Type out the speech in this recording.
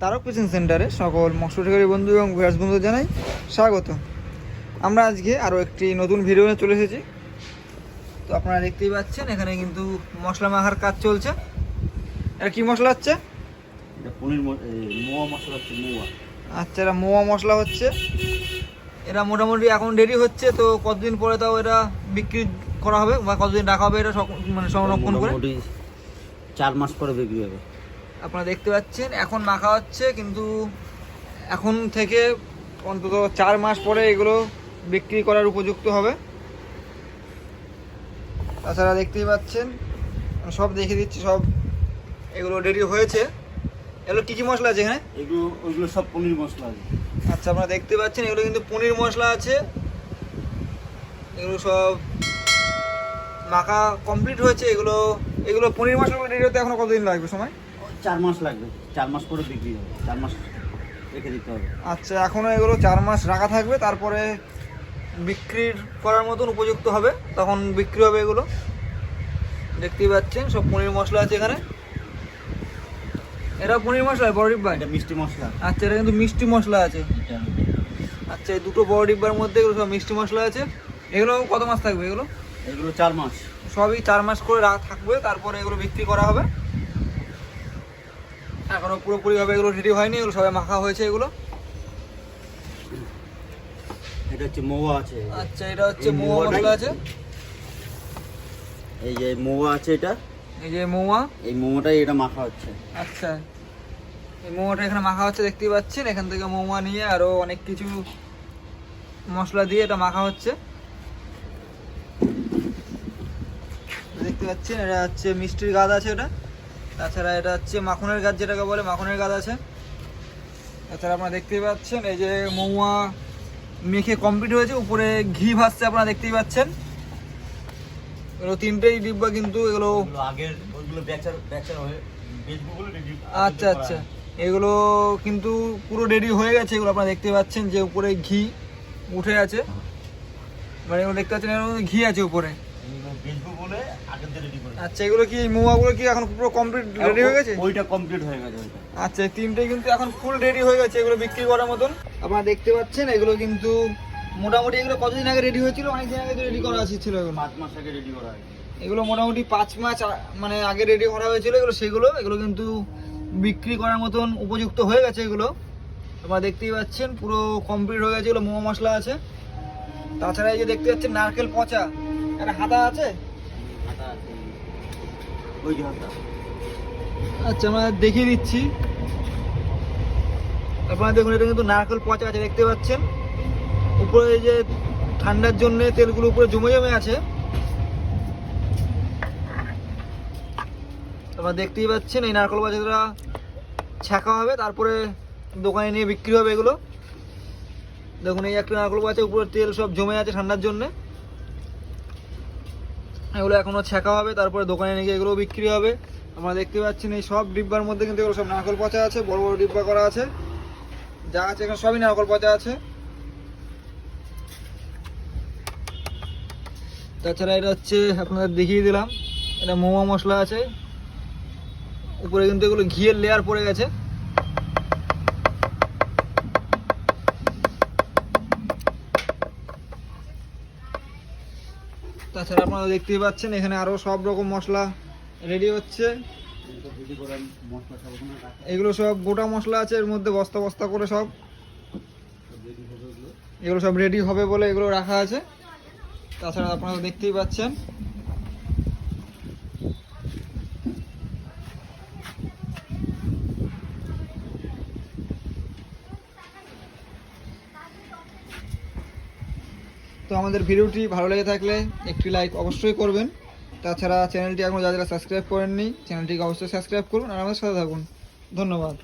Tarak coaching সেন্টারে সকল মৎস্যকারী বন্ধু এবং ভিউয়ার্স বন্ধু জানাই স্বাগত। আমরা আজকে আরও একটি নতুন ভিডিও নিয়ে চলে এসেছি। তো আপনারা দেখতেই পাচ্ছেন এখানে কিন্তু মশলা মাখার কাজ চলছে। এটা কী মশলা হচ্ছে? আচ্ছা এটা মোয়া মশলা হচ্ছে। এরা মোটামুটি এখন রেডি হচ্ছে তো কতদিন পরে তাও এটা বিক্রি করা হবে বা কতদিন রাখা হবে এটা মানে সংরক্ষণ করে? চার মাস পরে বিক্রি হবে। আপনারা দেখতে পাচ্ছেন এখন মাখা হচ্ছে কিন্তু এখন থেকে অন্তত চার মাস পরে এগুলো বিক্রি করার উপযুক্ত হবে। তাছাড়া দেখতেই পাচ্ছেন সব দেখে দিচ্ছি সব এগুলো রেডি হয়েছে। এগুলো কী কী মশলা আছে এখানে? এগুলো ওইগুলো সব পনির মশলা আছে। আচ্ছা আপনারা দেখতে পাচ্ছেন এগুলো কিন্তু পনির মশলা আছে। এগুলো সব মাখা কমপ্লিট হয়েছে এগুলো এগুলো পনির মশলাগুলো রেডি হতে এখনও কতদিন লাগবে সময়? চার মাস লাগবে। চার মাস পরে বিক্রি হবে। চার মাস রেখে দিতে হবে। আচ্ছা এখনও এগুলো চার মাস রাখা থাকবে তারপরে বিক্রির করার মতন উপযুক্ত হবে? তখন বিক্রি হবে এগুলো? দেখতেই পাচ্ছেন সব পনির মশলা আছে এখানে। এটা পনির মশলা বড় ডিব্বা? এটা মিষ্টি মশলা। আচ্ছা এটা কিন্তু মিষ্টি মশলা আছে। আচ্ছা এই দুটো বড় ডিব্বার মধ্যে এগুলো সব মিষ্টি মশলা আছে। এগুলো কত মাস থাকবে এগুলো? এগুলো চার মাস। সবই চার মাস করে রাখা থাকবে তারপরে এগুলো বিক্রি করা হবে। এখনও পুরোপুরিভাবে এগুলো রেডি হয়নি এগুলো সবাই মাখা হয়েছে এগুলো। এটা হচ্ছে মোয়া আছে। আচ্ছা এটা হচ্ছে মোয়া মশলা আছে। এই যে মোয়া আছে এটা। এই যে মোয়া। এই মোয়াটাই এটা মাখা হচ্ছে। আচ্ছা এই মোমোটা এখানে মাখা হচ্ছে দেখতে পাচ্ছেন? এখান থেকে মোমা নিয়ে আরও অনেক কিছু মশলা দিয়ে এটা মাখা হচ্ছে। দেখতে পাচ্ছেন? এটা হচ্ছে মিষ্টির গাছ আছে এটা তাছাড়া এটা হচ্ছে মাখনের গাছ যেটাকে বলে মাখনের গাছ আছে। তাছাড়া আপনারা দেখতেই পাচ্ছেন এই যে মৌয়া মেখে কমপ্লিট হয়েছে উপরে ঘি ভাসছে আপনারা দেখতেই পাচ্ছেন। এগুলো তিনটেই ডিব্বা কিন্তু এগুলো আগের ওইগুলো বেচার বেচার হয়ে বেচবো বলে ready- আচ্ছা আচ্ছা। এগুলো কিন্তু পুরো রেডি হয়ে গেছে এগুলো আপনারা দেখতে পাচ্ছেন যে উপরে ঘি উঠে আছে। মানে এগুলো দেখতে পাচ্ছেন ঘি আছে উপরে। বলে রেডি করে আচ্ছা এগুলো কি মোয়াগুলো কি এখন পুরো কমপ্লিট রেডি হয়ে গেছে? ওইটা কমপ্লিট হয়ে গেছে আচ্ছা তিনটে কিন্তু এখন ফুল রেডি হয়ে গেছে এগুলো বিক্রি করার মতন। আপনারা দেখতে পাচ্ছেন এগুলো কিন্তু মোটামুটি এগুলো কতদিন আগে রেডি হয়েছিল? অনেক দিন আগে রেডি করা ছিল এগুলো। পাঁচ মাস আগে রেডি করা এগুলো মোটামুটি পাঁচ মাস মানে আগে রেডি করা হয়েছিল এগুলো সেগুলো এগুলো কিন্তু বিক্রি করার মতন উপযুক্ত হয়ে গেছে এগুলো। তোমরা দেখতেই পাচ্ছেন পুরো কমপ্লিট হয়ে গেছে এগুলো মোমো মশলা আছে। তাছাড়া এই যে দেখতে পাচ্ছেন নারকেল পচা। একটা হাতা আছে? আচ্ছা আমরা দেখিয়ে দিচ্ছি। আপনারা দেখুন এটা কিন্তু নারকেল পচা আছে দেখতে পাচ্ছেন। উপরে এই যে ঠান্ডার জন্য তেলগুলো উপরে জমে জমে আছে। আপনারা দেখতেই পাচ্ছেন এই নারকেল পচাটা ছ্যাঁকা হবে তারপরে দোকানে নিয়ে বিক্রি হবে এগুলো। দেখুন এই একটা নারকেল পচা উপরে তেল সব জমে আছে ঠান্ডার জন্যে। এগুলো এখনও ছ্যাঁকা হবে, তারপরে দোকানে নিয়ে এগুলো বিক্রি হবে। আমরা দেখতে পাচ্ছেন এই সব ডিব্বার মধ্যে কিন্তু এগুলো সব নারকল পচা আছে, বড় বড় ডিব্বা করা আছে। যা আছে এখানে সবই নারকল পচা আছে। তাছাড়া এটা হচ্ছে আপনাদের দেখিয়ে দিলাম, এটা মোমো মশলা আছে। উপরে কিন্তু এগুলো ঘিয়ের লেয়ার পড়ে গেছে। তাছাড়া আপনারা দেখতেই পাচ্ছেন, এখানে আরও সব রকম মশলা রেডি হচ্ছে। এগুলো সব গোটা মশলা আছে, এর মধ্যে বস্তা বস্তা করে সব। এগুলো সব রেডি হবে বলে এগুলো রাখা আছে। তাছাড়া আপনারা দেখতেই পাচ্ছেন তো আমাদের ভিডিওটি ভালো লেগে থাকলে একটি লাইক অবশ্যই করবেন। তাছাড়া চ্যানেলটি এখনও যারা সাবস্ক্রাইব করেননি চ্যানেলটিকে অবশ্যই সাবস্ক্রাইব করুন আর আমাদের সাথে থাকুন। ধন্যবাদ।